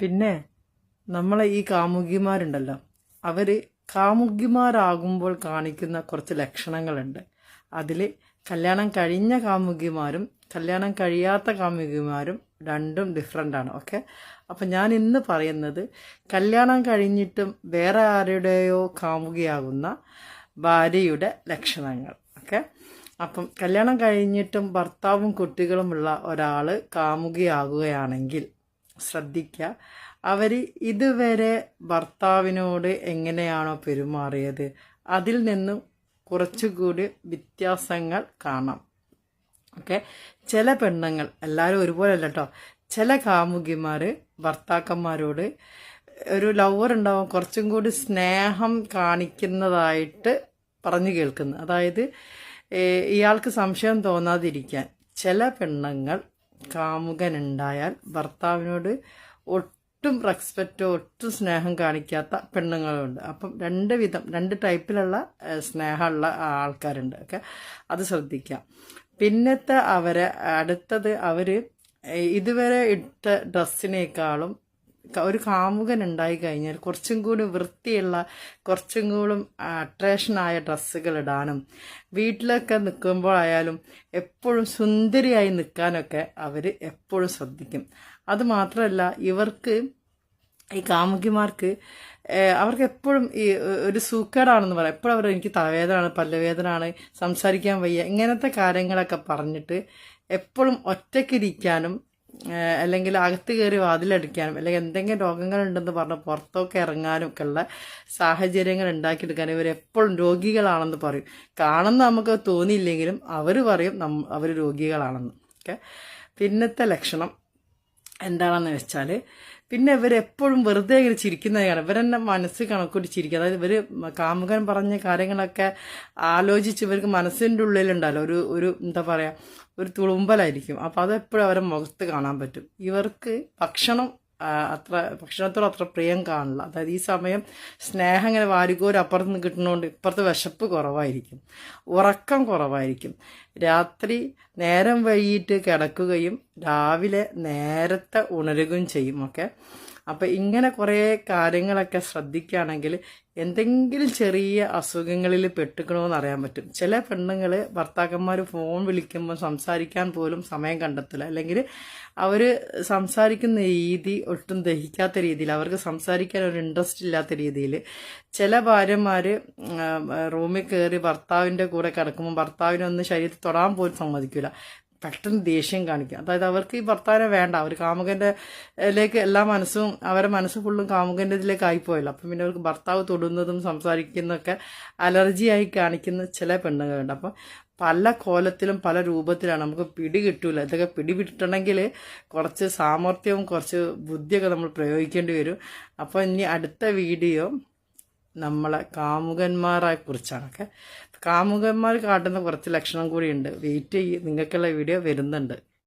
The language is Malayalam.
പിന്നെ നമ്മളെ ഈ കാമുകിമാരുണ്ടല്ലോ. അവർ കാമുകിമാരാകുമ്പോൾ കാണിക്കുന്ന കുറച്ച് ലക്ഷണങ്ങളുണ്ട്. അതിൽ കല്യാണം കഴിഞ്ഞ കാമുകിമാരും കല്യാണം കഴിയാത്ത കാമുകിമാരും രണ്ടും ഡിഫറെന്റ് ആണ് ഓക്കെ അപ്പം ഞാൻ ഇന്ന് പറയുന്നത് കല്യാണം കഴിഞ്ഞിട്ടും വേറെ ആരുടെയോ കാമുകിയാകുന്ന ഭാര്യയുടെ ലക്ഷണങ്ങൾ ഓക്കെ അപ്പം കല്യാണം കഴിഞ്ഞിട്ടും ഭർത്താവും കുട്ടികളുമുള്ള ഒരാൾ കാമുകിയാകുകയാണെങ്കിൽ ശ്രദ്ധിക്കുക അവർ ഇതുവരെ ഭർത്താവിനോട് എങ്ങനെയാണോ പെരുമാറിയത് അതിൽ നിന്നും കുറച്ചുകൂടി വ്യത്യാസങ്ങൾ കാണാം. ഓക്കെ? ചില പെണ്ണുങ്ങൾ എല്ലാവരും ഒരുപോലെ അല്ല കേട്ടോ ചില കാമുകിമാർ ഭർത്താക്കന്മാരോട് ഒരു ലവർ ഉണ്ടാവും കുറച്ചും കൂടി സ്നേഹം കാണിക്കുന്നതായിട്ട് പറഞ്ഞു കേൾക്കുന്നു. അതായത് ഇയാൾക്ക് സംശയം തോന്നാതിരിക്കാൻ ചില പെണ്ണുങ്ങൾ കാമുകനുണ്ടായാൽ ഭർത്താവിനോട് ഒട്ടും റെസ്പെക്റ്റോ ഒട്ടും സ്നേഹം കാണിക്കാത്ത പെണ്ണുങ്ങളുണ്ട്. അപ്പം രണ്ട് വിധം രണ്ട് ടൈപ്പിലുള്ള സ്നേഹമുള്ള ആൾക്കാരുണ്ട്. ഒക്കെ അത് ശ്രദ്ധിക്കാം. പിന്നത്തെ അവരെ അടുത്തത് അവർ ഇതുവരെ ഇട്ട ഡ്രസ്സിനേക്കാളും ഒരു കാമുകൻ ഉണ്ടായി കഴിഞ്ഞാൽ കുറച്ചും കൂടി വൃത്തിയുള്ള കുറച്ചും കൂടി അട്രാക്ഷനായ ഡ്രസ്സുകൾ ഇടാനും വീട്ടിലൊക്കെ നിൽക്കുമ്പോഴായാലും എപ്പോഴും സുന്ദരിയായി നിൽക്കാനൊക്കെ അവർ എപ്പോഴും ശ്രദ്ധിക്കും. അതുമാത്രമല്ല ഇവർക്ക് ഈ കാമുകിമാർക്ക് അവർക്ക് എപ്പോഴും ഈ ഒരു സൂക്കേടാണെന്ന് പറയാം. എപ്പോഴും അവർ എനിക്ക് തലവേദനയാണ് പല്ലുവേദനയാണ് സംസാരിക്കാൻ വയ്യ ഇങ്ങനത്തെ കാര്യങ്ങളൊക്കെ പറഞ്ഞിട്ട് എപ്പോഴും ഒറ്റയ്ക്കിരിക്കാനും അല്ലെങ്കിൽ അകത്ത് കയറി വാതിലടിക്കാനും അല്ലെങ്കിൽ എന്തെങ്കിലും രോഗങ്ങളുണ്ടെന്ന് പറഞ്ഞ് പുറത്തൊക്കെ ഇറങ്ങാനും ഒക്കെ ഉള്ള സാഹചര്യങ്ങൾ ഉണ്ടാക്കിയെടുക്കാൻ ഇവർ എപ്പോഴും രോഗികളാണെന്ന് പറയും. കാണുന്ന നമുക്ക് തോന്നിയില്ലെങ്കിലും അവർ പറയും നം അവർ രോഗികളാണെന്ന്. ഓക്കെ? പിന്നത്തെ ലക്ഷണം. എന്താണെന്ന് വെച്ചാൽ പിന്നെ ഇവരെപ്പോഴും വെറുതെ ഇങ്ങനെ ചിരിക്കുന്നതാണ് ഇവരെന്നെ മനസ്സ് കണക്കൂട്ടി ചിരിക്കുക അതായത് ഇവർ കാമുകൻ പറഞ്ഞ കാര്യങ്ങളൊക്കെ ആലോചിച്ച് ഇവർക്ക് മനസ്സിന്റെ ഉള്ളിലുണ്ടല്ലോ. ഒരു ഒരു എന്താ പറയുക ഒരു തുളുമ്പലായിരിക്കും. അപ്പോൾ അതെപ്പോഴും അവരെ മുഖത്ത് കാണാൻ പറ്റും. ഇവർക്ക് ഭക്ഷണം അത്ര ഭക്ഷണത്തോട് അത്ര പ്രിയം കാണില്ല. അതായത് ഈ സമയം സ്നേഹം ഇങ്ങനെ വാരിക്കോര് അപ്പുറത്ത് നിന്ന് കിട്ടുന്നതുകൊണ്ട് ഇപ്പുറത്ത് വിശപ്പ് കുറവായിരിക്കും. ഉറക്കം കുറവായിരിക്കും. രാത്രി നേരം വൈകിട്ട് കിടക്കുകയും രാവിലെ നേരത്തെ ഉണരുകയും ചെയ്യും ഓക്കെ അപ്പം ഇങ്ങനെ കുറേ കാര്യങ്ങളൊക്കെ ശ്രദ്ധിക്കുകയാണെങ്കിൽ എന്തെങ്കിലും ചെറിയ അസുഖങ്ങളിൽ പെട്ടുക്കണമെന്ന് അറിയാൻ പറ്റും. ചില പെണ്ണുങ്ങൾ ഭർത്താക്കന്മാർ ഫോൺ വിളിക്കുമ്പോൾ സംസാരിക്കാൻ പോലും സമയം കണ്ടെത്തില്ല അല്ലെങ്കിൽ അവർ സംസാരിക്കുന്ന രീതി ഒട്ടും ദഹിക്കാത്ത രീതിയിൽ അവർക്ക് സംസാരിക്കാൻ ഒരു ഇൻട്രസ്റ്റ് ഇല്ലാത്ത രീതിയിൽ ചില ഭാര്യമാർ റൂമിൽ കയറി ഭർത്താവിന്റെ കൂടെ കിടക്കുമ്പോൾ ഭർത്താവിനൊന്ന് ശരീരത്തിൽ തൊടാൻ പോലും സമ്മതിക്കില്ല പെട്ടെന്ന് ദേഷ്യം കാണിക്കുക. അതായത് അവർക്ക് ഈ ഭർത്താവിനെ വേണ്ട. അവർ കാമുകന്റെ ലേക്ക് എല്ലാ മനസ്സും അവരെ മനസ്സ് ഫുള്ളും കാമുകന്റെ ഇതിലേക്ക് ആയിപ്പോയല്ലോ. അപ്പം പിന്നെ അവർക്ക് ഭർത്താവ് തൊടുന്നതും സംസാരിക്കുന്നതൊക്കെ അലർജിയായി കാണിക്കുന്ന ചില പെണ്ണുങ്ങളുണ്ട്. അപ്പം പല കോലത്തിലും പല രൂപത്തിലാണ് നമുക്ക് പിടി കിട്ടൂല. ഇതൊക്കെ പിടി കുറച്ച് സാമർഥ്യവും കുറച്ച് ബുദ്ധിയൊക്കെ നമ്മൾ പ്രയോഗിക്കേണ്ടി വരും. അപ്പോൾ ഇനി അടുത്ത വീഡിയോ നമ്മളെ കാമുകന്മാരെ കുറിച്ചാണൊക്കെ. കാമുകന്മാർ കാട്ടുന്ന കുറച്ച് ലക്ഷണം കൂടിയുണ്ട്. വെയിറ്റ് ചെയ്യും. നിങ്ങൾക്കുള്ള വീഡിയോ വരുന്നുണ്ട്.